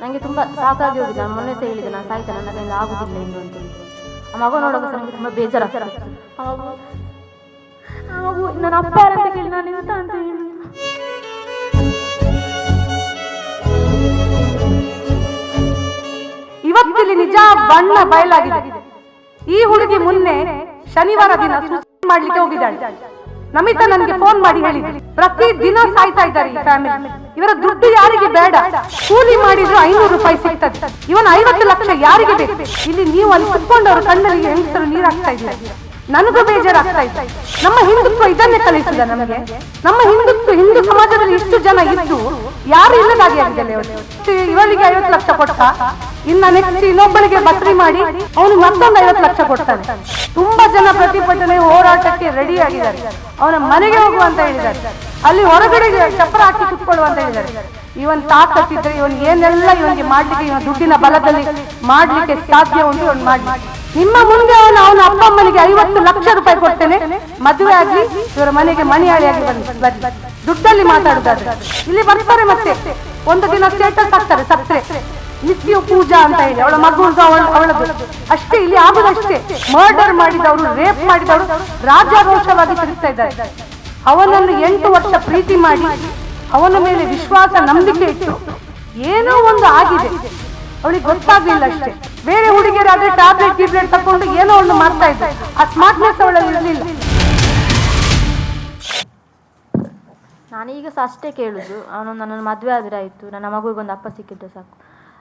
ನನಗೆ ತುಂಬ ಸಾಕಾಗಿ ಹೋಗಿದೆ. ನಾನು ಮೊನ್ನೆ ಸಹ ಹೇಳಿದೆ ನಾನು ಸಾಯ್ತಾ ನನ್ನ ಕೈಯಿಂದ ಆಗುದಿಲ್ಲ ಎಂದು ಅಂತ ಆ ಮಗ ನೋಡೋಕೆ ನನಗೆ ತುಂಬ ಬೇಜಾರಾಗ್ತಾರೆ ಮಗು ನನ್ನ ಅಪ್ಪ ಯಾರಂತ ಕೇಳಿ ನಾನು ಎಂತ ಅಂತ ಇವತ್ತಿಲ್ಲಿ ನಿಜ ಬಣ್ಣ ಬಯಲಾಗಿದೆ. ಈ ಹುಡುಗಿ ಮುನ್ನೆ ಶನಿವಾರ ದಿನ ಮಾಡ್ಲಿಕ್ಕೆ ಹೋಗಿದ್ದಾಳೆ. ನಮಿತಾ ನನಗೆ ಫೋನ್ ಮಾಡಿ ಹೇಳಿದ್ರು ಪ್ರತಿ ದಿನ ಸಾಯ್ತಾ ಇದ್ದಾರೆ ಈ ಫ್ಯಾಮಿಲಿ ಇವರ ದುಡ್ಡು ಯಾರಿಗೆ ಬೇಡ? ಕೂಲಿ ಮಾಡಿದ್ರು ಐನೂರು ರೂಪಾಯಿ ಸಿಗ್ತದೆ. ಇವನ್ ಐವತ್ತು ಲಕ್ಷ ಯಾರಿಗೆ ಬೇಕು? ಇಲ್ಲಿ ನೀವು ಅಲ್ಲಿ ಕುತ್ಕೊಂಡವರು ಕಣ್ಣಲ್ಲಿ ಹೆಂಗಸರು ನೀರಾಗ್ತಾ ಇದ್ದಾರೆ. ನನಗೂ ಬೇಜಾರಾಗ್ತಾ ಇದೆ. ನಮ್ಮ ಹಿಂದುತ್ವ ಇದನ್ನೇ ಕಲಿಸಿದ ನಮಗೆ. ನಮ್ಮ ಹಿಂದುತ್ವ ಹಿಂದೂ ಸಮಾಜದಲ್ಲಿ ಇಷ್ಟು ಜನ ಇದ್ದು ಯಾರು ಇಲ್ಲದಾಗಿ ಆಗಿದೆ ಇವರಿಗೆ ಇವಳಿಗೆ ಐವತ್ತು ಲಕ್ಷ ಕೊಟ್ಟ ಇನ್ನ ನೆಕ್ಸ್ಟ್ ಇನ್ನೊಬ್ಬಳಿಗೆ ಬಕ್ರಿ ಮಾಡಿ ಅವನು ಮತ್ತೊಂದು ಐವತ್ತು ಲಕ್ಷ ಕೊಡ್ತಾನೆ. ತುಂಬಾ ಜನ ಪ್ರತಿಭಟನೆ ಹೋರಾಟಕ್ಕೆ ರೆಡಿ ಆಗಿದ್ದಾರೆ. ಅವನ ಮನೆಗೆ ಹೋಗುವಂತ ಹೇಳಿದ್ದಾರೆ. ಅಲ್ಲಿ ಹೊರಗಡೆ ಚಪ್ಪರ ಹಾಕಿ ಕುತ್ಕೊಳ್ಳುವ ಅಂತ ಹೇಳಿದ್ದಾರೆ. ಇವನ್ ತಾಕತ್ತಿದ್ರೆ ಇವನ್ ಏನೆಲ್ಲ ಇವನಿಗೆ ಮಾಡ್ಲಿಕ್ಕೆ, ಇವನ ದುಡ್ಡಿನ ಬಲದಲ್ಲಿ ಮಾಡ್ಲಿಕ್ಕೆ ಸಾಧ್ಯ ಉಂಟು ಇವನ್ ಮಾಡಿ ನಿಮ್ಮ ಮುಂದೆ ಅವನು, ಅವನ ಅಪ್ಪ ಅಮ್ಮನಿಗೆ ಐವತ್ತು ಲಕ್ಷ ರೂಪಾಯಿ ಕೊಡ್ತೇನೆ. ಮದುವೆ ಆಗ್ಲಿ ಇವರ ಮನೆಗೆ ಮಣಿಯಾಳಿಯಾಗಿ ಬಂದು ದುಡ್ಡಲ್ಲಿ ಮಾತಾಡುದಾದ್ರೆ. ಇಲ್ಲಿ ಬರ್ತಾರೆ ಮತ್ತೆ. ಒಂದು ದಿನ ಸ್ಟೇಟಸ್ ಹಾಕ್ತಾರೆ ಸತ್ರೆ ನಿತ್ಯ ಪೂಜಾ ಅಂತ ಇದೆ ಅವಳ ಮಗು ಅವಳ ಅವಳದು ಅಷ್ಟೇ, ಇಲ್ಲಿ ಆಗುದಷ್ಟೇ ಮರ್ಡರ್ ಮಾಡಿದವರು ರೇಪ್ ಮಾಡಿದವರು ರಾಜಾರೋಷವಾಗಿ ತಿರುಗ್ತಾ ಇದ್ದಾರೆ. ಅವನನ್ನು ಎಂಟು ವರ್ಷ ಪ್ರೀತಿ ಮಾಡಿ, ಅವನ ಮೇಲೆ ವಿಶ್ವಾಸ, ನಂಬಿಕೆ ಇಟ್ಟು ಏನೋ ಒಂದು ಆಗಿದೆ. ಅವಳಿಗೆ ಗೊತ್ತಾಗ್ಲಿಲ್ಲ ಅಷ್ಟೇ. ಬೇರೆ ಹುಡುಗಿಯರಾದ್ರೆ ಟ್ಯಾಬ್ಲೆಟ್ ಟ್ಯಾಬ್ಲೆಟ್ ತಕೊಂಡು ಏನೋ ಒಂದು ಮಾಡ್ತಾ ಇದ್ದ ಆ ಸ್ಮಾರ್ಟ್ನೆಸ್ ಅವಳಲ್ಲಿ ಇರಲಿಲ್ಲ. ನಾನೀಗ ಸಹ ಅಷ್ಟೇ ಕೇಳುದು. ಅವನು ನನ್ನನ್ನು ಮದುವೆ ಆದ್ರೆ ಆಯ್ತು. ನನ್ನ ಮಗುವಿಗೊಂದು ಅಪ್ಪ ಸಿಕ್ಕಿದ್ರೆ ಸಾಕು.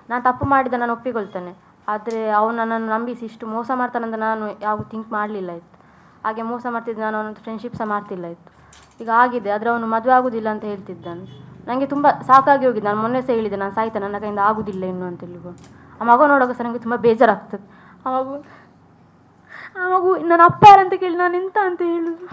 ನಾನು ತಪ್ಪು ಮಾಡಿದ ನಾನು ಒಪ್ಪಿಕೊಳ್ತೇನೆ. ಆದರೆ ಅವನು ನನ್ನನ್ನು ನಂಬಿಸಿ ಇಷ್ಟು ಮೋಸ ಮಾಡ್ತಾನಂತ ನಾನು ಯಾವ ಥಿಂಕ್ ಮಾಡಲಿಲ್ಲ ಇತ್ತು ಹಾಗೆ ಮೋಸ ಮಾಡ್ತಿದ್ದೆ ನಾನು ಅವನ ಫ್ರೆಂಡ್ಶಿಪ್ ಸಹ ಮಾಡ್ತಿಲ್ಲ ಇತ್ತು ಈಗ ಆಗಿದೆ, ಆದರೆ ಅವನು ಮದುವೆ ಆಗೋದಿಲ್ಲ ಅಂತ ಹೇಳ್ತಿದ್ದಾನೆ. ನನಗೆ ತುಂಬ ಸಾಕಾಗಿ ಹೋಗಿದೆ. ನಾನು ಮೊನ್ನೆ ಸಹ ಹೇಳಿದೆ, ನಾನು ಸಾಯ್ತಾ, ನನ್ನ ಕೈಯಿಂದ ಆಗೋದಿಲ್ಲ ಇನ್ನು ಅಂತ ಹೇಳಿಕೊಂಡು ಆ ಮಗ ನೋಡೋಕೆ ಸಹ ನನಗೆ ತುಂಬ ಬೇಜಾರಾಗ್ತದೆ. ಆ ಮಗು ಆ ಮಗು, ನನ್ನ ಅಪ್ಪ ಯಾರಂತ ಕೇಳಿ ನಾನು ಎಂತ ಅಂತ ಹೇಳುದು?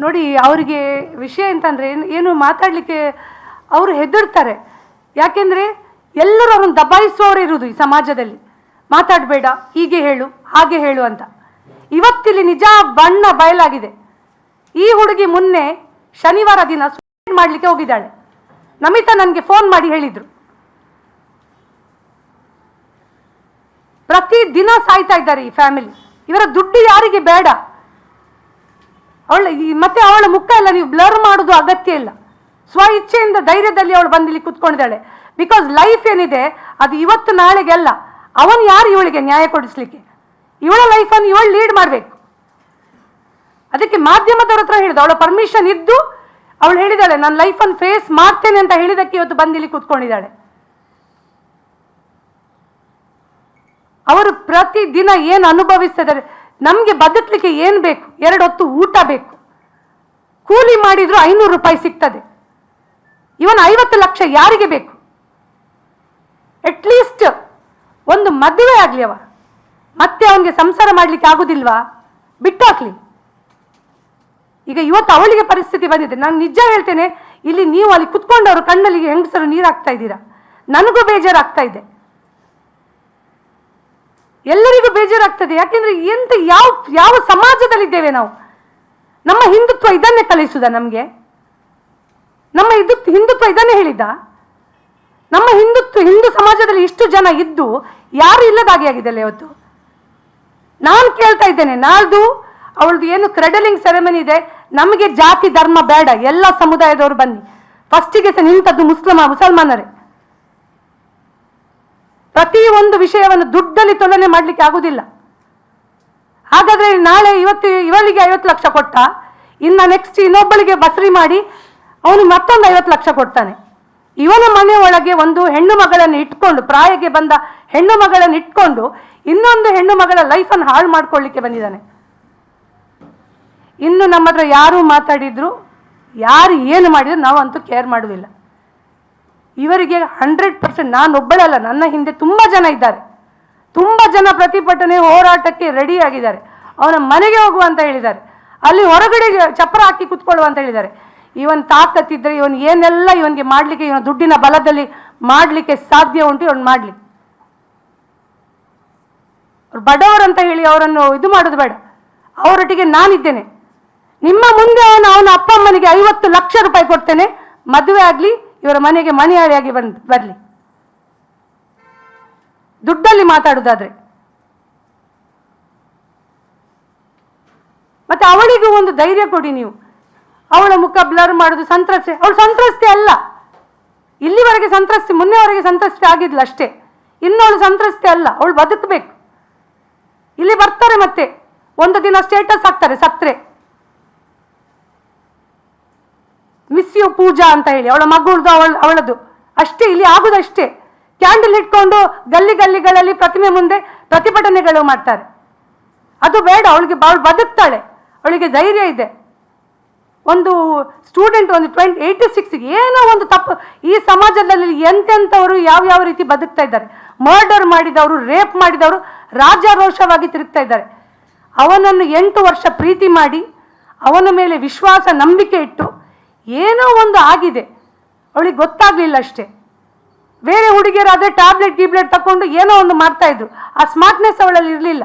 ನೋಡಿ, ಅವರಿಗೆ ವಿಷಯ ಎಂತಂದ್ರೆ ಏನು- ಏನು ಮಾತಾಡಲಿಕ್ಕೆ ಅವರು ಹೆದರ್ತಾರೆ. ಯಾಕೆಂದ್ರೆ ಎಲ್ಲರೂ ಅವ್ರನ್ನ ದಬಾಯಿಸುವವರು ಇರುವುದು ಈ ಸಮಾಜದಲ್ಲಿ. ಮಾತಾಡಬೇಡ, ಹೀಗೆ ಹೇಳು, ಹಾಗೆ ಹೇಳು ಅಂತ. ಇವತ್ತಿಲ್ಲಿ ನಿಜ ಬಣ್ಣ ಬಯಲಾಗಿದೆ. ಈ ಹುಡುಗಿ ಮುನ್ನೆ ಶನಿವಾರ ದಿನ ಸುಸೈಡ್ ಮಾಡಲಿಕ್ಕೆ ಹೋಗಿದ್ದಾಳೆ. ನಮಿತಾ ನನಗೆ ಫೋನ್ ಮಾಡಿ ಹೇಳಿದ್ರು. ಪ್ರತಿ ದಿನ ಸಾಯ್ತಾ ಇದ್ದಾರೆ ಈ ಫ್ಯಾಮಿಲಿ ಇವರ ದುಡ್ಡು ಯಾರಿಗೆ ಬೇಡ? ಅವಳ ಮತ್ತೆ ಅವಳ ಮುಖ ಎಲ್ಲ ನೀವು ಬ್ಲರ್ ಮಾಡೋದು ಅಗತ್ಯ ಇಲ್ಲ. ಸ್ವ ಇಚ್ಛೆಯಿಂದ ಧೈರ್ಯದಲ್ಲಿ ಅವಳು ಬಂದಿಲ್ಲಿ ಕುತ್ಕೊಂಡಿದ್ದಾಳೆ. ಬಿಕಾಸ್ ಲೈಫ್ ಏನಿದೆ, ಅದು ಇವತ್ತು ನಾಳೆಗೆ ಅಲ್ಲ. ಅವನು ಯಾರು ಇವಳಿಗೆ ನ್ಯಾಯ ಕೊಡಿಸ್ಲಿಕ್ಕೆ? ಇವಳ ಲೈಫನ್ನು ಇವಳು ಲೀಡ್ ಮಾಡಬೇಕು. ಅದಕ್ಕೆ ಮಾಧ್ಯಮದವ್ರ ಹತ್ರ ಹೇಳಿದ, ಅವಳ ಪರ್ಮಿಷನ್ ಇದ್ದು ಅವಳು ಹೇಳಿದಾಳೆ, ನನ್ನ ಲೈಫನ್ನು ಫೇಸ್ ಮಾಡ್ತೇನೆ ಅಂತ ಹೇಳಿದಕ್ಕೆ ಇವತ್ತು ಬಂದಿಲ್ಲಿ ಕೂತ್ಕೊಂಡಿದ್ದಾಳೆ. ಅವರು ಪ್ರತಿದಿನ ಏನು ಅನುಭವಿಸ್ತಿದ್ದಾರೆ ನಮಗೆ ಬದುಕಲಿಕ್ಕೆ ಏನು ಬೇಕು? ಎರಡು ಹೊತ್ತು ಊಟ ಬೇಕು. ಕೂಲಿ ಮಾಡಿದರೂ ಐನೂರು ರೂಪಾಯಿ ಸಿಗ್ತದೆ. ಇವನ್ ಐವತ್ತು ಲಕ್ಷ ಯಾರಿಗೆ ಬೇಕು? ಅಟ್ಲೀಸ್ಟ್ ಒಂದು ಮದುವೆ ಆಗಲಿ ಅವ. ಮತ್ತೆ ಅವನಿಗೆ ಸಂಸಾರ ಮಾಡಲಿಕ್ಕೆ ಆಗುದಿಲ್ವಾ? ಬಿಟ್ಟಾಕ್ಲಿ ಈಗ ಇವತ್ತು ಅವಳಿಗೆ ಪರಿಸ್ಥಿತಿ ಬಂದಿದೆ. ನಾನು ನಿಜ ಹೇಳ್ತೇನೆ, ಇಲ್ಲಿ ನೀವು ಅಲ್ಲಿ ಕುತ್ಕೊಂಡವರು ಕಣ್ಣಲ್ಲಿ ಹೆಂಗಸರು ನೀರಾಗ್ತಾ ಇದ್ದೀರಾ? ನನಗೂ ಬೇಜಾರಾಗ್ತಾ ಇದೆ. ಎಲ್ಲರಿಗೂ ಬೇಜಾರಾಗ್ತದೆ. ಯಾಕೆಂದ್ರೆ ಎಂತ ಯಾವ ಯಾವ ಸಮಾಜದಲ್ಲಿದ್ದೇವೆ ನಾವು? ನಮ್ಮ ಹಿಂದುತ್ವ ಇದನ್ನೇ ಕಲಿಸುದ ನಮಗೆ? ನಮ್ಮ ಇದು, ಹಿಂದುತ್ವ ಇದನ್ನೇ ಹೇಳಿದ ನಮ್ಮ ಹಿಂದುತ್ವ, ಹಿಂದೂ ಸಮಾಜದಲ್ಲಿ ಇಷ್ಟು ಜನ ಇದ್ದು ಯಾರು ಇಲ್ಲದಾಗಿ ಆಗಿದೆಲ್ಲ ಇವತ್ತು ನಾನು ಕೇಳ್ತಾ ಇದ್ದೇನೆ, ನಾಳ್ದು ಅವಳದು ಏನು ಕ್ರೆಡಲಿಂಗ್ ಸೆರೆಮನಿ ಇದೆ. ನಮಗೆ ಜಾತಿ, ಧರ್ಮ ಬೇಡ. ಎಲ್ಲ ಸಮುದಾಯದವರು ಬನ್ನಿ. ಫಸ್ಟಿಗೆ ಸಹ ನಿಂತದ್ದು ಮುಸ್ಲಿಮ, ಮುಸಲ್ಮಾನರೇ. ಪ್ರತಿ ಒಂದು ವಿಷಯವನ್ನು ದುಡ್ಡಲ್ಲಿ ತುಲನೆ ಮಾಡಲಿಕ್ಕೆ ಆಗುದಿಲ್ಲ. ಹಾಗಾದ್ರೆ ನಾಳೆ ಇವತ್ತು ಇವಳಿಗೆ ಐವತ್ತು ಲಕ್ಷ ಕೊಟ್ಟ, ಇನ್ನ ನೆಕ್ಸ್ಟ್ ಇನ್ನೊಬ್ಬಳಿಗೆ ಬಸ್ರಿ ಮಾಡಿ, ಅವನು ಮತ್ತೊಂದು ಐವತ್ತು ಲಕ್ಷ ಕೊಡ್ತಾನೆ. ಇವನ ಮನೆ ಒಳಗೆ ಒಂದು ಹೆಣ್ಣು ಮಗಳನ್ನು ಇಟ್ಕೊಂಡು, ಪ್ರಾಯಕ್ಕೆ ಬಂದ ಹೆಣ್ಣು ಮಗಳನ್ನು ಇಟ್ಕೊಂಡು, ಇನ್ನೊಂದು ಹೆಣ್ಣು ಮಗಳ ಲೈಫನ್ನು ಹಾಳು ಮಾಡ್ಕೊಳ್ಳಿಕ್ಕೆ ಬಂದಿದ್ದಾನೆ. ಇನ್ನು ನಮ್ಮ ಹತ್ರ ಯಾರು ಮಾತಾಡಿದ್ರು, ಯಾರು ಏನು ಮಾಡಿದ್ರು ನಾವಂತೂ ಕೇರ್ ಮಾಡುವುದಿಲ್ಲ ಇವರಿಗೆ ಹಂಡ್ರೆಡ್ ಪರ್ಸೆಂಟ್ ನಾನು ಒಬ್ಬಳಲ್ಲ ನನ್ನ ಹಿಂದೆ ತುಂಬ ಜನ ಇದ್ದಾರೆ. ತುಂಬ ಜನ ಪ್ರತಿಭಟನೆ ಹೋರಾಟಕ್ಕೆ ರೆಡಿ ಆಗಿದ್ದಾರೆ. ಅವನ ಮನೆಗೆ ಹೋಗುವ ಅಂತ ಹೇಳಿದ್ದಾರೆ. ಅಲ್ಲಿ ಹೊರಗಡೆ ಚಪ್ಪರ ಹಾಕಿ ಕುತ್ಕೊಳ್ಳುವ ಅಂತ ಹೇಳಿದ್ದಾರೆ. ಇವನ್ ತಾಕತ್ತಿದ್ರೆ ಇವನ್ ಏನೆಲ್ಲ ಇವನಿಗೆ ಮಾಡ್ಲಿಕ್ಕೆ, ಇವನ ದುಡ್ಡಿನ ಬಲದಲ್ಲಿ ಮಾಡ್ಲಿಕ್ಕೆ ಸಾಧ್ಯ ಉಂಟು ಇವನ್ ಮಾಡ್ಲಿ. ಅವ್ರು ಬಡವರು ಅಂತ ಹೇಳಿ ಅವರನ್ನು ಇದು ಮಾಡೋದು ಬೇಡ. ಅವರೊಟ್ಟಿಗೆ ನಾನಿದ್ದೇನೆ. ನಿಮ್ಮ ಮುಂದೆ ಅವನು, ಅವನ ಅಪ್ಪ ಅಮ್ಮನಿಗೆ ಐವತ್ತು ಲಕ್ಷ ರೂಪಾಯಿ ಕೊಡ್ತೇನೆ. ಮದುವೆ ಆಗ್ಲಿ ಇವರ ಮನೆಗೆ ಮನೆಯಾಳಿಯಾಗಿ ಬಂದು ಬರ್ಲಿ. ದುಡ್ಡಲ್ಲಿ ಮಾತಾಡುವುದಾದ್ರೆ ಮತ್ತೆ ಅವಳಿಗೂ ಒಂದು ಧೈರ್ಯ ಕೊಡಿ ನೀವು. ಅವಳ ಮುಖ ಬ್ಲರ್ ಮಾಡುದು ಸಂತ್ರಸ್ತೆ. ಅವಳು ಸಂತ್ರಸ್ತೆ ಅಲ್ಲ. ಇಲ್ಲಿವರೆಗೆ ಸಂತ್ರಸ್ತೆ, ಮೊನ್ನೆವರೆಗೆ ಸಂತ್ರಸ್ತೆ ಆಗಿದ್ಲು ಅಷ್ಟೇ. ಇನ್ನು ಅವಳು ಸಂತ್ರಸ್ತೆ ಅಲ್ಲ. ಅವಳು ಬದುಕಬೇಕು. ಇಲ್ಲಿ ಬರ್ತಾರೆ ಮತ್ತೆ. ಒಂದು ದಿನ ಸ್ಟೇಟಸ್ ಹಾಕ್ತಾರೆ ಸತ್ರೆ ಮಿಸ್ ಪೂಜಾ ಅಂತ ಹೇಳಿ, ಅವಳ ಮಗುಳ್ದು ಅವಳ, ಅವಳದು. ಅಷ್ಟೇ, ಇಲ್ಲಿ ಆಗುದಷ್ಟೇ ಕ್ಯಾಂಡಲ್ ಇಟ್ಕೊಂಡು ಗಲ್ಲಿ ಗಲ್ಲಿಗಳಲ್ಲಿ ಪ್ರತಿಮೆ ಮುಂದೆ ಪ್ರತಿಭಟನೆಗಳು ಮಾಡ್ತಾರೆ. ಅದು ಬೇಡ, ಅವಳಿಗೆ ಅವಳು ಬದುಕ್ತಾಳೆ. ಅವಳಿಗೆ ಧೈರ್ಯ ಇದೆ. ಒಂದು ಸ್ಟೂಡೆಂಟ್ ಒಂದು ಟ್ವೆಂಟಿ ಏಯ್ಟಿ ಸಿಕ್ಸ್ ಏನೋ ಒಂದು ತಪ್ಪು, ಈ ಸಮಾಜದಲ್ಲಿ ಎಂತೆಂಥವರು ಯಾವ ಯಾವ ರೀತಿ ಬದುಕ್ತಾ ಇದ್ದಾರೆ. ಮರ್ಡರ್ ಮಾಡಿದವರು ರೇಪ್ ಮಾಡಿದವರು, ರಾಜಾರೋಷವಾಗಿ ತಿರುಗ್ತಾ ಇದ್ದಾರೆ. ಅವನನ್ನು ಎಂಟು ವರ್ಷ ಪ್ರೀತಿ ಮಾಡಿ, ಅವನ ಮೇಲೆ ವಿಶ್ವಾಸ, ನಂಬಿಕೆ ಇಟ್ಟು ಏನೋ ಒಂದು ಆಗಿದೆ. ಅವಳಿಗೆ ಗೊತ್ತಾಗ್ಲಿಲ್ಲ ಅಷ್ಟೇ. ಬೇರೆ ಹುಡುಗಿಯರಾದರೆ ಟ್ಯಾಬ್ಲೆಟ್ ಗಿಬ್ಲೆಟ್ ತಗೊಂಡು ಏನೋ ಒಂದು ಮಾಡ್ತಾಯಿದ್ರು ಆ ಸ್ಮಾರ್ಟ್ನೆಸ್ ಅವಳಲ್ಲಿ ಇರಲಿಲ್ಲ.